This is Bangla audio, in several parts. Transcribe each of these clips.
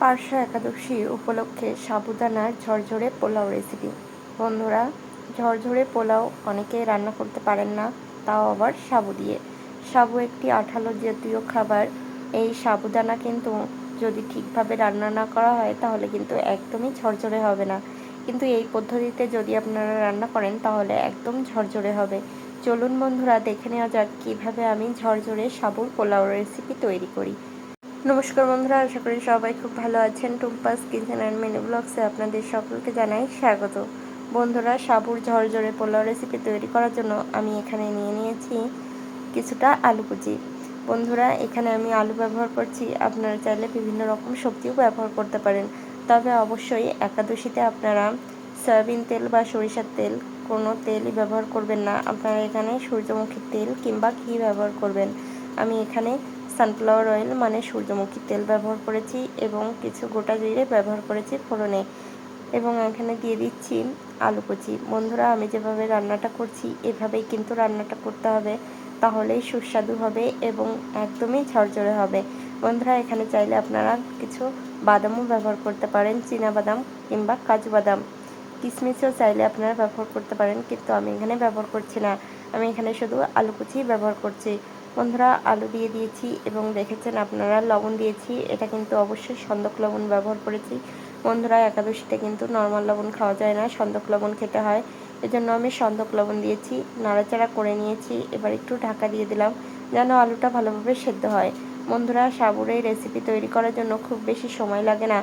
পার্শ্ব একাদশী উপলক্ষে সাবুদানার ঝরঝরে পোলাও রেসিপি বন্ধুরা, ঝরঝরে পোলাও অনেকেই রান্না করতে পারেন না, তাও আবার সাবু দিয়ে। সাবু একটি আঠালো জাতীয় খাবার। এই সাবুদানা কিন্তু যদি ঠিকভাবে রান্না না করা হয়, তাহলে কিন্তু একদমই ঝরঝরে হবে না। কিন্তু এই পদ্ধতিতে যদি আপনারা রান্না করেন, তাহলে একদম ঝরঝরে হবে। চলুন বন্ধুরা, দেখে নেওয়া যাক কীভাবে আমি ঝরঝরে সাবুর পোলাও রেসিপি তৈরি করি। নমস্কার বন্ধুরা, আশা করি সবাই খুব ভালো আছেন। টুম্পাস কিচেন অ্যান্ড মেনু ব্লগসে আপনাদের সকলকে জানাই স্বাগত। বন্ধুরা, সাবুর ঝরঝরে পোলাও রেসিপি তৈরি করার জন্য আমি এখানে নিয়ে নিয়েছি কিছুটা আলু কুচি। বন্ধুরা, এখানে আমি আলু ব্যবহার করছি। আপনারা চাইলে বিভিন্ন রকম সবজিও ব্যবহার করতে পারেন। তবে অবশ্যই একাদশীতে আপনারা সয়াবিন তেল বা সরিষার তেল কোনো তেলই ব্যবহার করবেন না। আপনারা এখানে সূর্যমুখীর তেল কিংবা ঘি ব্যবহার করবেন। আমি এখানে সানফ্লাওয়ার অয়েল মানে সূর্যমুখী তেল ব্যবহার করেছি এবং কিছু গোটা জিরে ব্যবহার করেছি ফোড়নে। এবং এখানে দিয়ে দিচ্ছি আলু কুচি। বন্ধুরা, আমি যেভাবে রান্নাটা করছি, এভাবেই কিন্তু রান্নাটা করতে হবে। তাহলেই সুস্বাদু হবে এবং একদমই ঝরঝরে হবে। বন্ধুরা, এখানে চাইলে আপনারা কিছু বাদামও ব্যবহার করতে পারেন বাদাম কিংবা কাজু বাদাম। কিশমিশও চাইলে আপনারা ব্যবহার করতে পারেন, কিন্তু আমি এখানে ব্যবহার করছি না। আমি এখানে শুধু আলু কুচি ব্যবহার করছি। বন্ধুরা, আলু দিয়ে দিয়েছি এবং দেখেছেন আপনারা, লবণ দিয়েছি। এটা কিন্তু অবশ্যই সন্দক লবণ ব্যবহার করেছি। বন্ধুরা, একাদশীতে কিন্তু নর্মাল লবণ খাওয়া যায় না, সন্দক লবণ খেতে হয়। এজন্য আমি সন্দক লবণ দিয়েছি, নাড়াচাড়া করে নিয়েছি। এবার একটু ঢাকা দিয়ে দিলাম, যেন আলুটা ভালোভাবে সেদ্ধ হয়। বন্ধুরা, সাবুর এই রেসিপি তৈরি করার জন্য খুব বেশি সময় লাগে না।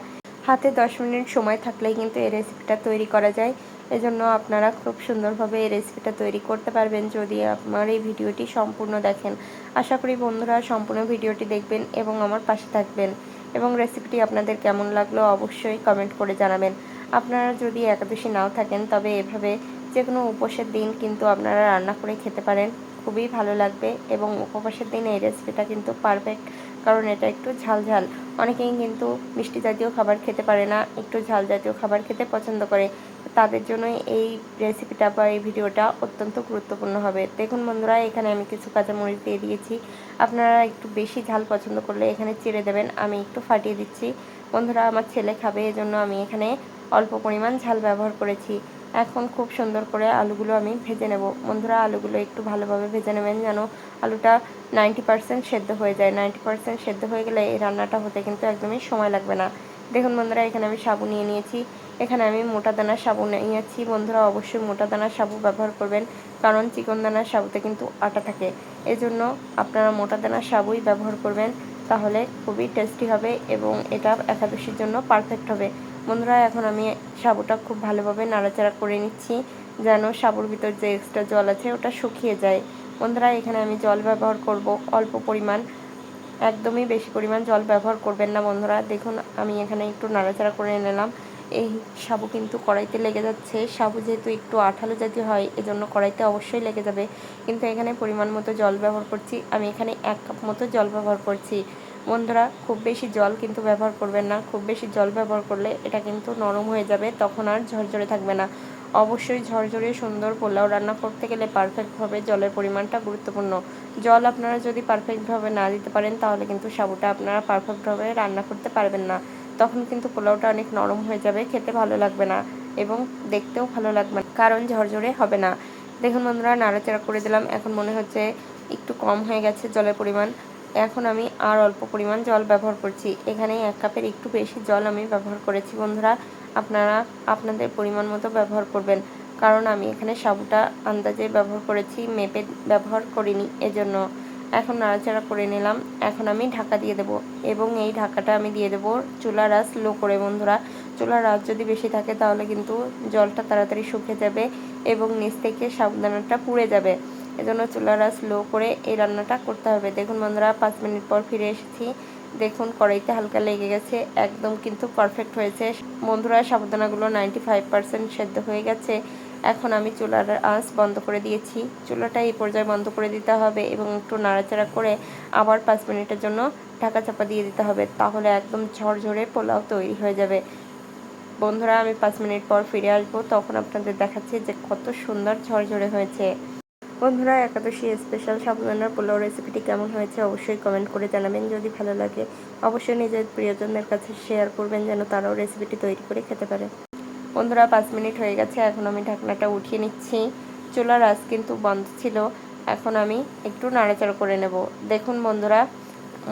হাতে দশ মিনিট সময় থাকলেই কিন্তু এই রেসিপিটা তৈরি করা যায়। এজন্য আপনারা খুব সুন্দরভাবে এই রেসিপিটা তৈরি করতে পারবেন যদি আমার এই ভিডিওটি সম্পূর্ণ দেখেন। আশা করি বন্ধুরা সম্পূর্ণ ভিডিওটি দেখবেন এবং আমার পাশে থাকবেন। এবং রেসিপিটি আপনাদের কেমন লাগল অবশ্যই কমেন্ট করে জানাবেন। আপনারা যদি একাদশী নাও থাকেন, তবে এভাবে যে কোনো উপোসের দিন কিন্তু আপনারা রান্না করে খেতে পারেন। খুবই ভালো লাগবে এবং উপবাসের দিন এই রেসিপিটা কিন্তু পারফেক্ট কারণ এটা একটু ঝাল ঝাল। অনেকেই কিন্তু মিষ্টি জাতীয় খাবার খেতে পারে না, একটু ঝাল জাতীয় খাবার খেতে পছন্দ করে। তাদের জন্য এই রেসিপিটা বা এই ভিডিওটা অত্যন্ত গুরুত্বপূর্ণ হবে। দেখুন বন্ধুরা, এখানে আমি কিছু কাঁচা কাঁচামরিচ দিয়ে দিয়েছি। আপনারা একটু বেশি ঝাল পছন্দ করলে এখানে চিড়ে দেবেন। আমি একটু ফাটিয়ে দিচ্ছি। বন্ধুরা, আমার ছেলে খাবে, এজন্য আমি এখানে অল্প পরিমাণ ঝাল ব্যবহার করেছি। এখন খুব সুন্দর করে আলুগুলো আমি ভেজে নেব। বন্ধুরা, আলুগুলো একটু ভালোভাবে ভেজে নেবেন যেন আলুটা নাইনটি পার্সেন্ট সেদ্ধ হয়ে যায়। নাইনটি পার্সেন্ট সেদ্ধ হয়ে গেলে এই রান্নাটা হতে কিন্তু একদমই সময় লাগবে না। দেখুন বন্ধুরা, এখানে আমি সাবু নিয়ে নিয়েছি। এখানে আমি মোটা দানার সাবু নিয়েছি। বন্ধুরা, অবশ্যই মোটা দানার সাবু ব্যবহার করবেন, কারণ চিকন দানার সাবুতে কিন্তু আটা থাকে। এজন্য আপনারা মোটা দানার সাবুই ব্যবহার করবেন, তাহলে খুবই টেস্টি হবে এবং এটা একাদশীর জন্য পারফেক্ট হবে। বন্ধুরা, এখন আমি সাবুটা খুব ভালোভাবে নাড়াচাড়া করে নিচ্ছি যেন সাবুর ভিতর যে এক্সট্রা জল আছে ওটা শুকিয়ে যায়। বন্ধুরা, এখানে আমি জল ব্যবহার করব অল্প পরিমাণ। একদমই বেশি পরিমাণ জল ব্যবহার করবেন না বন্ধুরা। দেখুন, আমি এখানে একটু নাড়াচাড়া করে নিলাম। এই সাবু কিন্তু কড়াইতে লেগে যাচ্ছে। সাবু যেহেতু একটু আঠালো জাতীয় হয়, এজন্য কড়াইতে অবশ্যই লেগে যাবে। কিন্তু এখানে পরিমাণ মতো জল ব্যবহার করছি। আমি এখানে এক কাপ মতো জল ব্যবহার করছি। বন্ধুরা, খুব বেশি জল কিন্তু ব্যবহার করবেন না। খুব বেশি জল ব্যবহার করলে এটা কিন্তু নরম হয়ে যাবে, তখন আর ঝরঝরে থাকবে না। অবশ্যই ঝরঝরে সুন্দর পোলাও রান্না করতে গেলে পারফেক্টভাবে জলের পরিমাণটা গুরুত্বপূর্ণ। জল আপনারা যদি পারফেক্টভাবে না দিতে পারেন, তাহলে কিন্তু সাবুটা আপনারা পারফেক্টভাবে রান্না করতে পারবেন না। তখন কিন্তু পোলাওটা অনেক নরম হয়ে যাবে, খেতে ভালো লাগবে না এবং দেখতেও ভালো লাগবে না, কারণ ঝরঝরে হবে না। দেখুন বন্ধুরা, নাড়াচাড়া করে দিলাম, এখন মনে হচ্ছে একটু কম হয়ে গেছে জলের পরিমাণ। এখন আমি আর অল্প পরিমাণ জল ব্যবহার করছি। এখানে এক কাপের একটু বেশি জল আমি ব্যবহার করেছি, বন্ধুরা। আপনারা আপনাদের পরিমাণ মতো ব্যবহার করবেন। কারণ আমি এখানে সাবুটা আন্দাজে ব্যবহার করেছি, মেপে ব্যবহার করিনি এজন্য। এখন নাড়াচাড়া করে নিলাম। এখন আমি ঢাকা দিয়ে দেব এবং এই ঢাকাটা আমি দিয়ে দেবো চুলার আঁচ লো করে, বন্ধুরা। চুলার আঁচ যদি বেশি থাকে তাহলে কিন্তু জলটা তাড়াতাড়ি শুকিয়ে যাবে এবং নিচ থেকে সাবধানটা পুড়ে যাবে। এজন্য চুলার আঁচ লো করে এই রান্নাটা করতে হবে। দেখুন বন্ধুরা, পাঁচ মিনিট পর ফিরে এসেছি। দেখুন কড়াইতে হালকা লেগে গেছে, একদম কিন্তু পারফেক্ট হয়েছে। বন্ধুরা, সাবধানাগুলো নাইনটি ফাইভ পার্সেন্ট সেদ্ধ হয়ে গেছে। এখন আমি চুলার আঁচ বন্ধ করে দিয়েছি। চুলাটা এই পর্যায়ে বন্ধ করে দিতে হবে এবং একটু নাড়াচাড়া করে আবার পাঁচ মিনিটের জন্য ঢাকা চাপা দিয়ে দিতে হবে। তাহলে একদম ঝরঝরে পোলাও তৈরি হয়ে যাবে। বন্ধুরা, আমি পাঁচ মিনিট পর ফিরে আসব। তখন আপনাদের দেখাচ্ছি যে কত সুন্দর ঝরঝরে হয়েছে। বন্ধুরা, একাদশী স্পেশাল সাবুদানার পোলাও রেসিপিটি কেমন হয়েছে অবশ্যই কমেন্ট করে জানাবেন। যদি ভালো লাগে, অবশ্যই নিজের প্রিয়জনদের কাছে শেয়ার করবেন যেন তারাও রেসিপিটি তৈরি করে খেতে পারে। বন্ধুরা, পাঁচ মিনিট হয়ে গেছে, এখন আমি ঢাকনাটা উঠিয়ে নিচ্ছি। চুলার আঁচ কিন্তু বন্ধ ছিল, এখন আমি একটু নাড়াচাড়া করে নেব। দেখুন বন্ধুরা,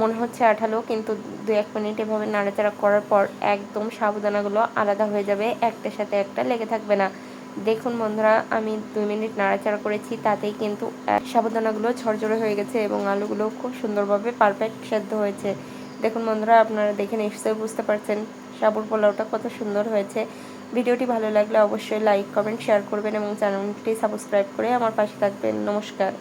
মনে হচ্ছে আঠালো, কিন্তু দু এক মিনিট এভাবে নাড়াচাড়া করার পর একদম সাবুদানাগুলো আলাদা হয়ে যাবে, একটার সাথে একটা লেগে থাকবে না। দেখুন বন্ধুরা, আমি দুই মিনিট নাড়াচাড়া করেছি, তাতেই কিন্তু সাবধানাগুলো ঝরঝরে হয়ে গেছে এবং আলুগুলো খুব সুন্দরভাবে পারফেক্ট সেদ্ধ হয়েছে। দেখুন বন্ধুরা, আপনারা দেখে নিশ্চয়ই বুঝতে পারছেন সাবুর পোলাওটা কত সুন্দর হয়েছে। ভিডিওটি ভালো লাগলে অবশ্যই লাইক কমেন্ট শেয়ার করবেন এবং চ্যানেলটি সাবস্ক্রাইব করে আমার পাশে থাকবেন। নমস্কার।